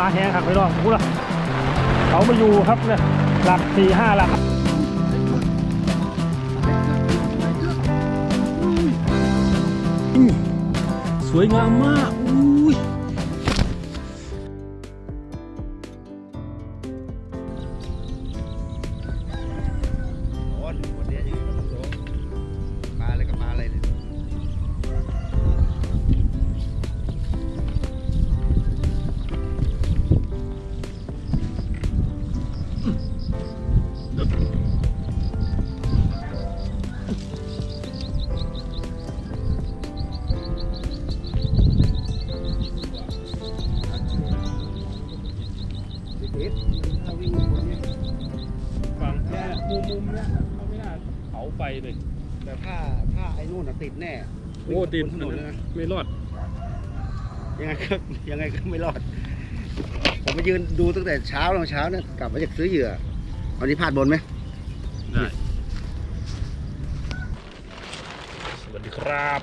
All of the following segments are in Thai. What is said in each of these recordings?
มาแห้งครักไปรอบพูดละเขามาอยู่ครับเนี่ยหลักสี่ห้าหลักสวยงามมาก โอ้ติดบนถนนเลยนะไม่รอด ยังไงก็ยังไงก็ไม่รอด ผมมายืนดูตั้งแต่เช้าตอนเช้าเนี่ยกลับมาจากซื้อเหยื่อวันนี้พลาดบนไหมได้สวัสดีครับ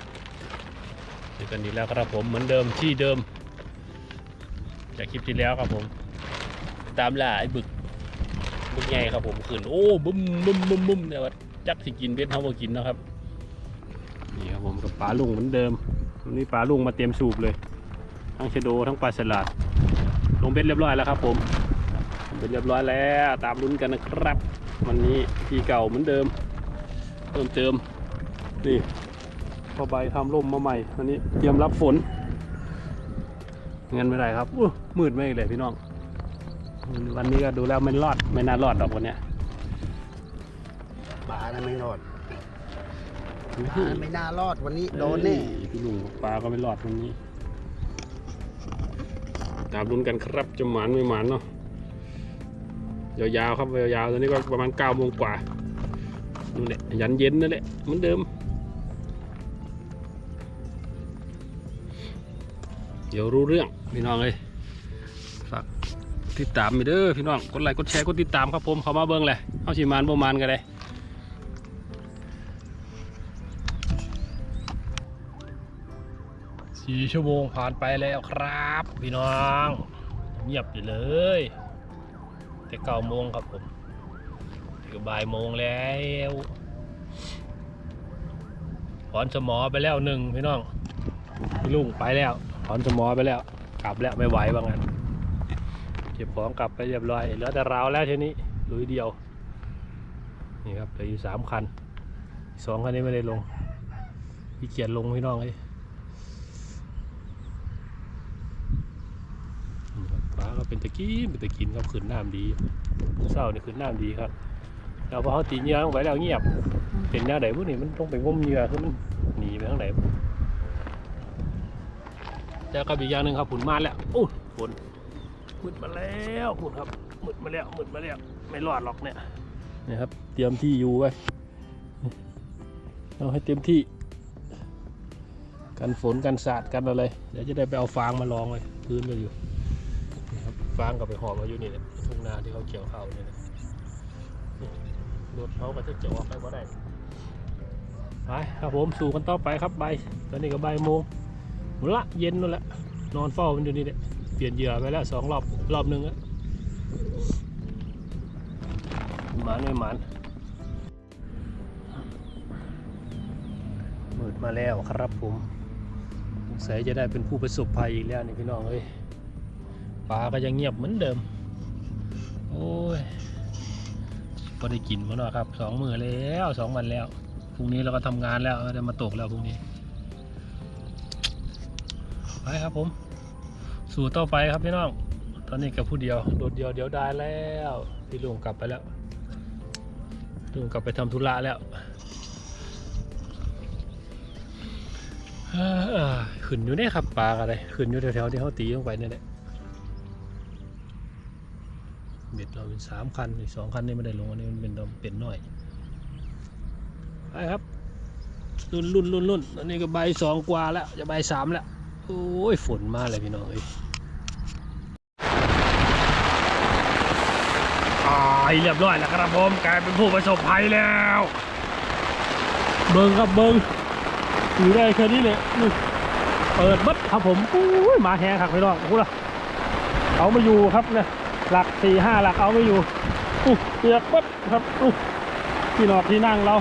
เจอกันอีกแล้วครับผมเหมือนเดิมที่เดิม จากคลิปที่แล้วครับผม ตามล่าไอ้บึกบึกใหญ่ครับผมขึ้นโอ้บึ้มบึ้มบึ้มบึ้มเนี่ยว่าจักสิกินเบ็ดเขาบ่กินนะครับ นี่ครับผมกับปลาลุงเหมือนเดิมวันนี้ปลาลุงมาเตรียมสูบเลย ทั้งชะโดทั้งปลาสลัดลงเบ็ดเรียบร้อยแล้วครับ ผมเบ็ดเรียบร้อยแล้วตามลุ้นกันนะครับ วันนี้ที่เก่าเหมือนเดิมเพิ่มเติมนี่พอใบทำร่มมาใหม่วันนี้เตรียมรับฝนเงินไม่ได้ครับอู้มืดไม่เลยพี่น้อง วันนี้ก็ดูแล้วไม่รอดไม่น่ารอดดอกวันเนี้ยปลาน่ะไม่รอด ปลาไม่น่ารอดวันนี้โดนแน่เอ้ยพี่ลุงปลาก็ไม่รอดวันนี้ตามลุ้นกันครับจะหมานไม่หมานเนาะยาวๆครับยาวๆตอนนี้ก็ประมาณ9ก้าโมงกว่านู่นแหละยันเย็นนั่นแหละเหมือนเดิม เดี๋ยวรู้เรื่องพี่น้องเลยฝากติดตามไปเด้อพี่น้องกดไลค์กดแชร์กดติดตามครับผมเขามาเบิ้งเลยเอาชิมานประมานกันเลย สี่ชั่วโมงผ่านไปแล้วครับ พี่น้อง เงียบอยู่เลย แต่เก้าโมงครับผมถึงบ่ายโมงแล้วถอนสมอไปแล้วหนึ่งพี่น้องพี่ลุงไปแล้วถอนสมอไปแล้ว กลับแล้วไม่ไหวว่างั้นเก็บของกลับไปเรียบร้อยเหลือแต่ราวแล้วทีนี้ลุยเดียว นี่ครับเหลืออยู่สามคันสองคันนี้ไม่ได้ลงพี่เกียรลงพี่น้องเลยนี่ครับฟ้าก็ เป็นตะกี้เป็นตะกินครับขึ้นน้ำดีเศร้านี่ขึ้นน้ำดีครับแล้วพอเขาตีเหยื่อลงไปแล้วเงียบ เป็นแนวไหนพวกนี้มันต้องไปงมเหยื่อคือมันหนีไปทางไหนแล้วก็อีกอย่างหนึ่งครับผุนมาแล้วโอ้ฝนมืดมาแล้วฝนครับมืดมาแล้วมืดมาแล้วไม่รอดหรอกเนี่ยนี่ครับ เตรียมที่อยู่ไว้เราให้เต็มที่ กันฝนกันสาดกันอะไรเดี๋ยวจะได้ไปเอาฟางมาลองไว้พื้นก็อยู่ ฟางก็ไปหอบมาอยู่นี่แหละทุ่งนาที่เขาเกี่ยวข้าวนี่นะนี่รถเขาก็จะเจาะไปว่าได้ไปครับผมสู่กันต่อไปครับใบตอนนี้ก็ใบโมงหมดละเย็นนั่นแหละนอนเฝ้ามันอยู่นี่แหละเปลี่ยนเหยื่อไปแล้วสองรอบรอบหนึ่งอะหมานไม่หมานมืดมาแล้วครับผมสงสัยจะได้เป็นผู้ประสบภัยอีกแล้วนี่พี่น้องเอ้ย ปลาก็ยังเงียบเหมือนเดิม โอ้ยพอได้กินมาหน่อยครับสองมือแล้วสองวันแล้วพรุ่งนี้เราก็ทำงานแล้วก็ได้มาตกแล้วพรุ่งนี้ไปครับผม สู่ต่อไปครับพี่น้องตอนนี้กับผู้เดียวโดดเดียวเดียวได้แล้วพี่ลุงกลับไปแล้วลุงกลับไปทำธุระแล้วขึ้นอยู่เนี่ยครับปลาอะไรขึ้นอยู่แถวๆที่เขาตีลงไปเนี่ยแหละ สามคันอีกสองคันนี่ไม่ได้ลงอันนี้มันเป็นดอมเป็นน้อยไปครับรุ่นรุ่นรุ่นรุ่นอันนี้ก็ใบสองกว่าแล้วจะใบสามแล้วโอ้ยฝนมาเลยพี่น้องเอ้ยตายเรียบร้อยแล้วครับผมกลายเป็นผู้ประสบภัยแล้ว เบิงครับเบิงอยู่ได้แค่นี้เลยเปิดบัดครับผมอุ้ยมาแหงครับพี่น้องพูละเอาไม่อยู่ครับเนี่ย หลักสี่ห้าหลักเอาไม่อยู่อู้เปียกปั๊บครับอู้ที่นอนที่นั่งเรา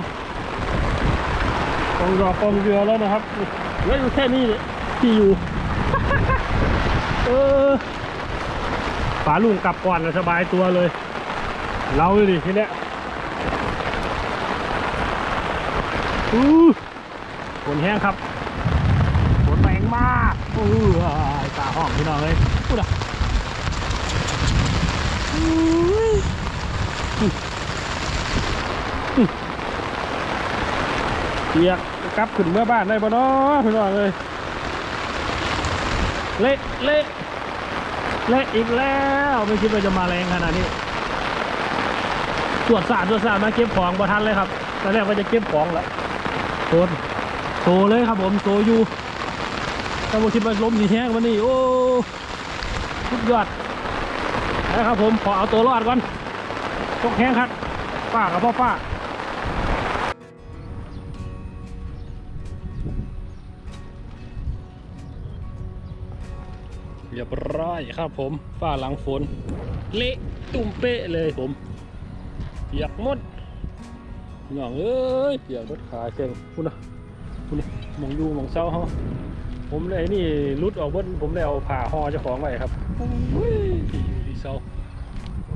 กองรอกองเรือแล้วนะครับเหลืออยู่แค่นี้เนี่ยที่อยู่เออฝาลุงกลับก่อนนะสบายตัวเลย เราเลยดิทีเนี้ยอู้ฝนแห้งครับฝนแรงมากอู้ตาห้องพี่น้องเลยพูดอะ เปียกกลับขึ้นเมื่อบ้านได้ปะเนาะพี่น้องเลยเละเละเละอีกแล้วไม่คิดว่าจะมาแรงขนาดนี้ตรวจสารตรวจสารมาเก็บของบ่ทันเลยครับตอนแรกว่าจะเก็บของแล้วโซนโซเลยครับผมโซอยู่ถ้าผมคิดว่าลมสีแห้งวันนี้โอ้สุดยอด นะครับผมขอเอาตัวรอดก่อนตกแห้งครับป้ากับพ่อป้าเรียบร้อยครับผมฝ้าหลังฝน เละตุ่มเป๊ะเลยผมเปียกหมดพี่น้องเอ้ยเปียกรถขาเก่งคุณนะคุณนะมองอยู่มองเศร้าเขาผมเลยนี่รุดออกเบิ้ผมได้เอาผ่าห่อเจ้าของไว้ครับ เซา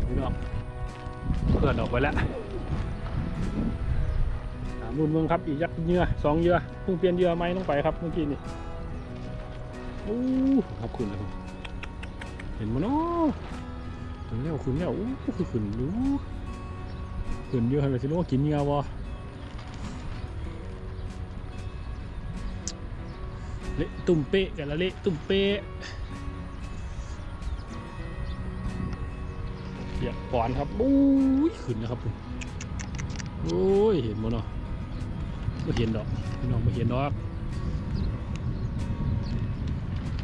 พี่น้องเพื่อนออกไปแล้วถามรุ่นเมืองครับอีกยักษ์เยื่อสองเยื่อเพิ่งเปลี่ยนเยื่อไหมลงไปครับเมื่อกี้นี่โอ้ขอบคุณเลยครับเห็นมั้ยเนาะถึงแล้วขึ้นแล้วอู้คือขึ้นดูขึ้นเยอะให้ไปสิรู้ว่ากินเงาวะเละตุ่มเป๊ะกันละเละตุ่มเป๊ะ เปียกปอนครับอู้ยขึ้นนะครับโอ้ยเห็นมั้เนาะไม่เห็นดอกพี่น้องไม่เห็นดอก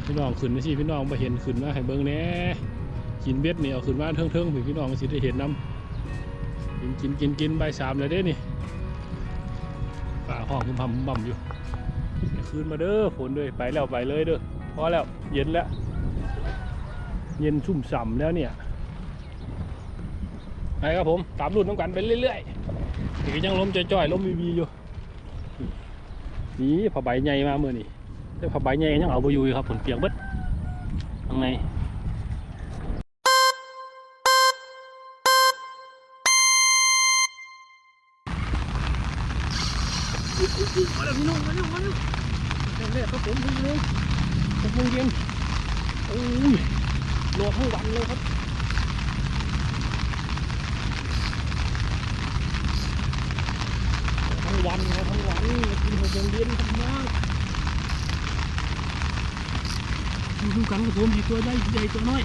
พี่น้องขึ้นนะสิพี่น้องม่เห็นขึ้นมาให้เบิ้งแน่กินเบ็ดนี่เอาขึ้นมาเทิงๆพี่พี่น้องสิได้เห็นน้ำกินกินกินกินใบสามเลยเด้นี่ป่าห้องพึ่มพำบ่ำอยู่อย่นมาเด้อฝนเลยไปแล้วไปเลยเด้อพอแล้วเย็นแล้ว เย็นชุ่มฉ่ำแล้วเนี่ย ไปครับผมตามรุ่นต้องกันไปเรื่อยๆถือยังล้มจ่อยๆล้มวีวีอยู่นี่ผ้าใบใหญ่มาเมื่อนี่แต่ผ้าใบใหญ่ยังเอาไปอยู่ครับฝนเปียกเบิดข้างในมาแล้วพี่น้องมาแล้วมาแล้วแรกๆครับผมพึ่งเลยหกโมงเย็นโอ้ยรอทั้งวันเลยครับรอทั้ง วันรอทั้งวันกินหกโมงเย็นครับน้องดูดูกันครับผมมีตัวใหญ่ใหญ่ตัวน้อย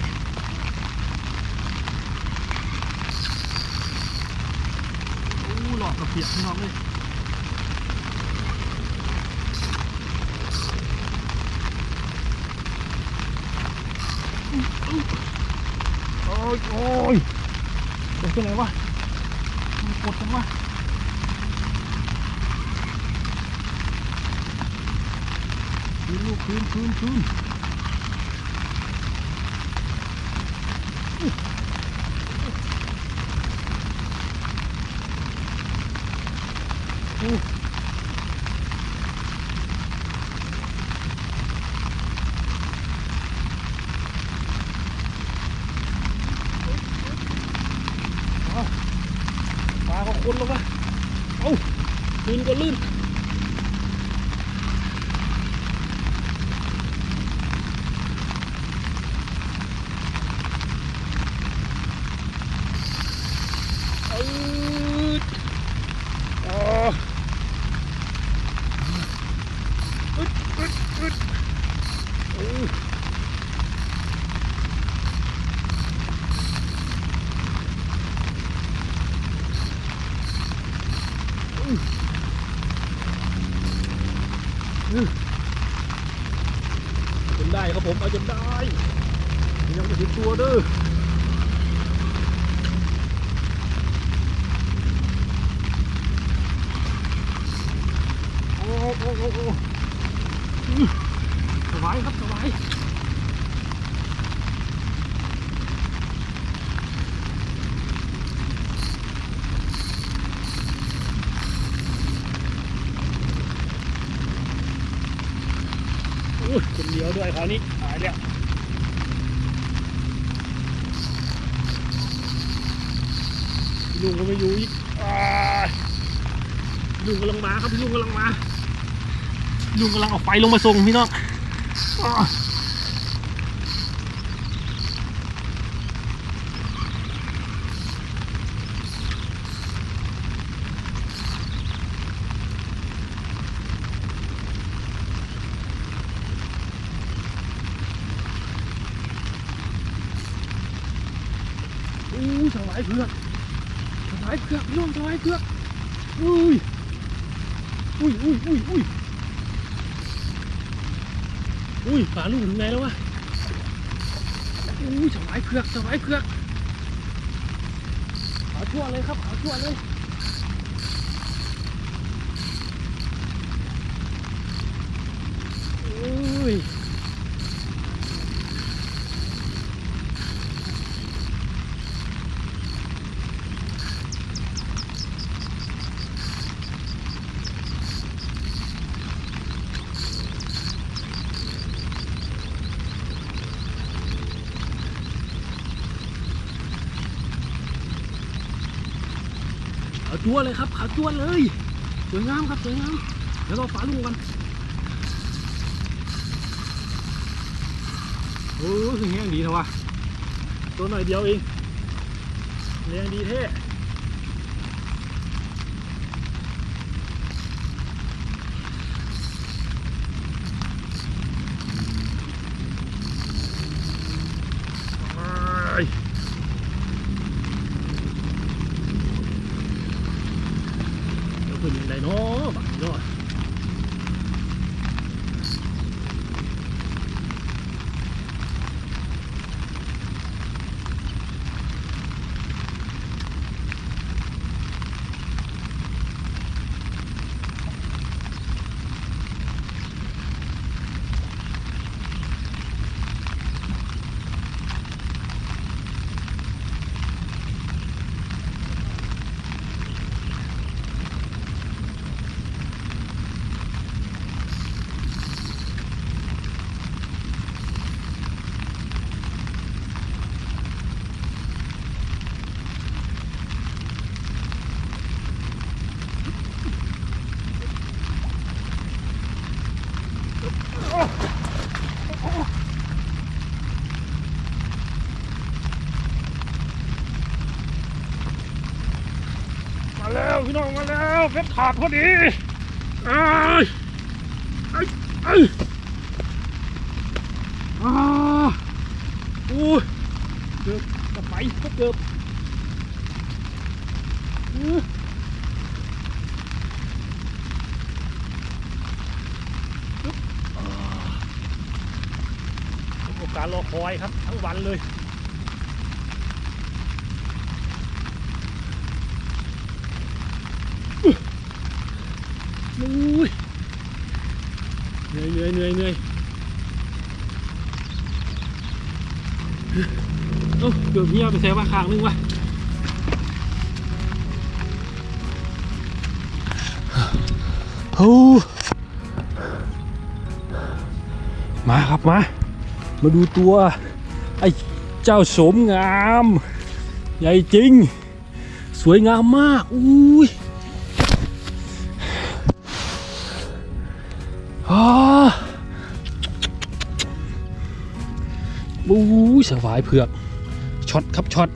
โอ้หลอกกระเปียกน้องเลยโอ้ยโอ้ยเดี๋ยวไปไหนวะมันกดกันวะ คืนลูกคืนคืนคืนอู้ สบายครับสบายคนเดียวด้วยคราวนี้หายแล้วลุงก็ไม่อยู่อีกลุงกำลังมาครับลุงกำลังมา พี่ลุงกำลังเอาไฟลงมาส่งพี่น้องอู้สวายเผือกสวายเผือกพี่น้องสวายเผือกอุ้ยอุ้ยอุ้ยอุ้ยอุ้ย อุ้ยฝาลูกถึงไหนแล้ววะอุ้ยสวายเผือกสวายเผือกขาวชั่วเลยครับขาวชั่วเลยอุ้ย จั่วเลยครับขาวจั่วเลยสวยงามครับสวยงามเดี๋ยวเราฝาลูกกันโอ้ยคือแห้งดีเถอะวะตัวหน่อยเดียวเองแรงดีเท่ไป เดี๋ยว ขึ้นได้เนาะบักเนาะ เพชรขาดพอดีเอ้ยเอ้ยเอ้ยอ่าโอ้ยเกือบจะไปก็เกือบอื้โอกาสรอคอยครับ ทั้งวันเลย อุ้ยเหนื่อยเหนื่อยเหนื่อยเหนื่อย เอ้เกือบเหี้ยไปแซวว่าคางนึงวะโอ้มาครับมา มาดูตัว ไอ้เจ้าสมงาม ใหญ่จริง สวยงามมาก อุ้ย สวายเผือกช็อตครับช็อต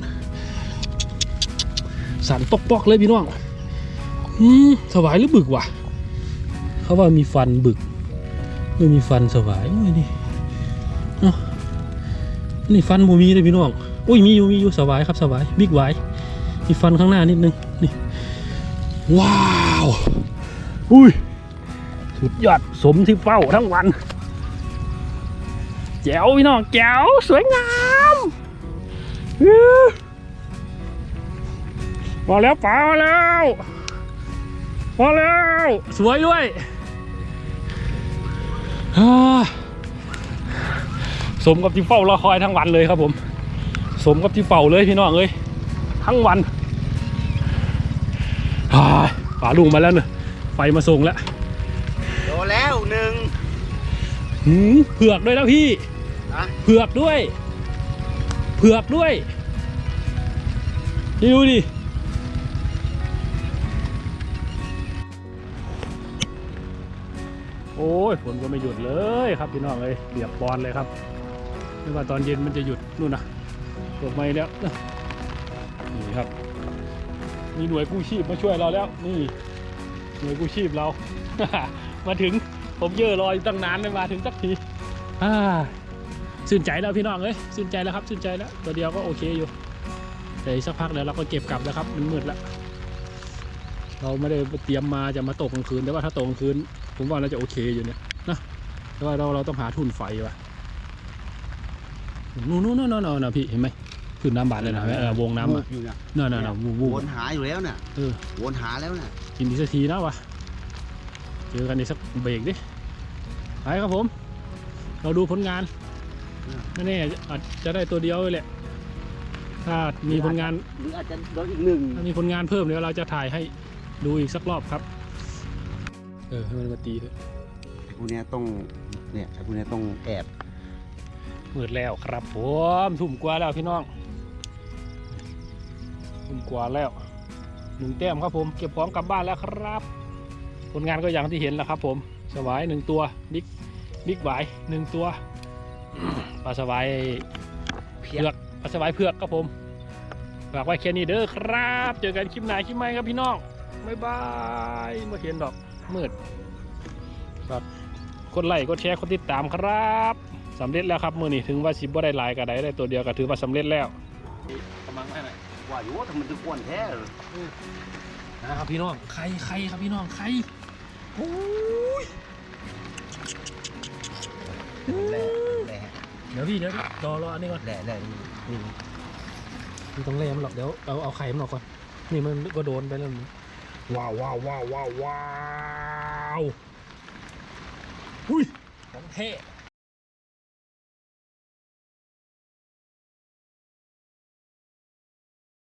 สันปอกปอกๆเลยพี่น้องอืมสวายหรือบึกวะเขาว่ามีฟันบึก ไม่มีฟันสวายโอ้ยนี่เนาะนี่ฟันบูมีเลยพี่น้องอุ้ยมีอยู่มีอยู่สวายครับสวายบิ๊กไวมีฟันข้างหน้านิดนึงนี่ว้าวอุ้ยสุดยอดสมที่เฝ้าทั้งวัน แจ๋วพี่น้องแจ๋วสวยงามอื้อมาแล้วป๋ามาแล้วมาแล้วสวยด้วยอ่าสมกับที่เฝ้ารอคอยทั้งวันเลยครับผม สมกับที่เฝ้าเลยพี่น้องเอ้ยทั้งวันอ่าป๋าลุงมาแล้วเนอะไฟมาส่งแล้วโดนแล้วหนึ่งหืมเผือกด้วยนะพี่นะ เผือกด้วย เผือกด้วยดูดิโอ้ยฝนก็ไม่หยุดเลยครับพี่น้องเลยเบียบปอนเลยครับไม่ว่าตอนเย็นมันจะหยุดนู่นนะตกไม่แล้วนะนี่ครับ มีหน่วยกู้ชีพมาช่วยเราแล้ว นี่ หน่วยกู้ชีพเรา มาถึงผมเยอะรออยู่ตั้งนานไม่มาถึงสักทีอ่า ชื่นใจแล้วพี่น้องเอ้ยชื่นใจแล้วครับชื่นใจแล้ว ตัวเดียวก็โอเคอยู่แต่อีกสักพักเดี๋ยวเราก็เก็บกลับแล้วครับมันมืดแล้วเราไม่ได้เตรียมมาจะมาตกกลางคืนแต่ว่าถ้าตกกลางคืน ผมว่าเราจะโอเคอยู่เนี่ยนะแต่ว่าเราเราต้องหาทุนไฟว่ะนู่นนู่นนู่นนู่นนะพี่เห็นไหมขึ้นน้ำบาดเลยนะเออวงน้ำอะอยู่เนี่ยนั่นนั่นนั่นวูบวูบวนหาอยู่แล้วเนี่ยเออวนหาแล้วเนี่ยกินอีกสักทีนะวะเจอกันอีกสักเบรกดิไปครับผม เราดูผลงาน ไม่แน่อาจจะได้ตัวเดียวเลยแหละ ถ้ามีผลงานหรืออาจจะโดนอีกหนึ่งถ้ามีผลงานเพิ่มเดี๋ยวเราจะถ่ายให้ดูอีกสักรอบครับ เออให้มันมาตีเถอะไอ้พวกเนี้ยต้องเนี่ยไอ้พวกเนี้ยต้องแอบมืดแล้วครับผมทุ่มกว่าแล้วพี่น้องทุ่มกว่าแล้วหนึ่งแต้มครับผมเก็บของกลับบ้านแล้วครับ ผลงานก็อย่างที่เห็นแล้วครับผมสวายหนึ่งตัวบิ๊กบิ๊กหวายหนึ่งตัว ปลาสวายเพีเผืยอกปลาสวายเผือกครับผมฝากไว้แค่นี้เด้อครับ เจอกันคลิปหน้าคลิปใหม่ครับพี่น้องบ๊ายบายเมื่อเห็นดอกมืดฝากกดไลค์กดแชร์กดติดตามครับสำเร็จแล้วครับมือนี้ถึงว่าสิบ่ได้หลายก็ได้ได้ตัวเดียวก็ถือว่าสำเร็จแล้วกำลังให้หน่อยว่าอยู่ว่าทำไมถึงอ้วนแท้เลยนะครับพี่น้องใครใครครับพี่น้องใครโอ้ยแหล่แหล่ เดี๋ยวพี่เดี๋ยวพี่รอรออันนี้ก่อนแหล่แหล่นี่นี่ไม่ต้องเล่มันหรอกเดี๋ยวเอาเอาไข่มันออกก่อนนี่มันก็โดนไปแล้วมันว้าวว้าวว้าวว้าวว้าวอุ้ยของเท่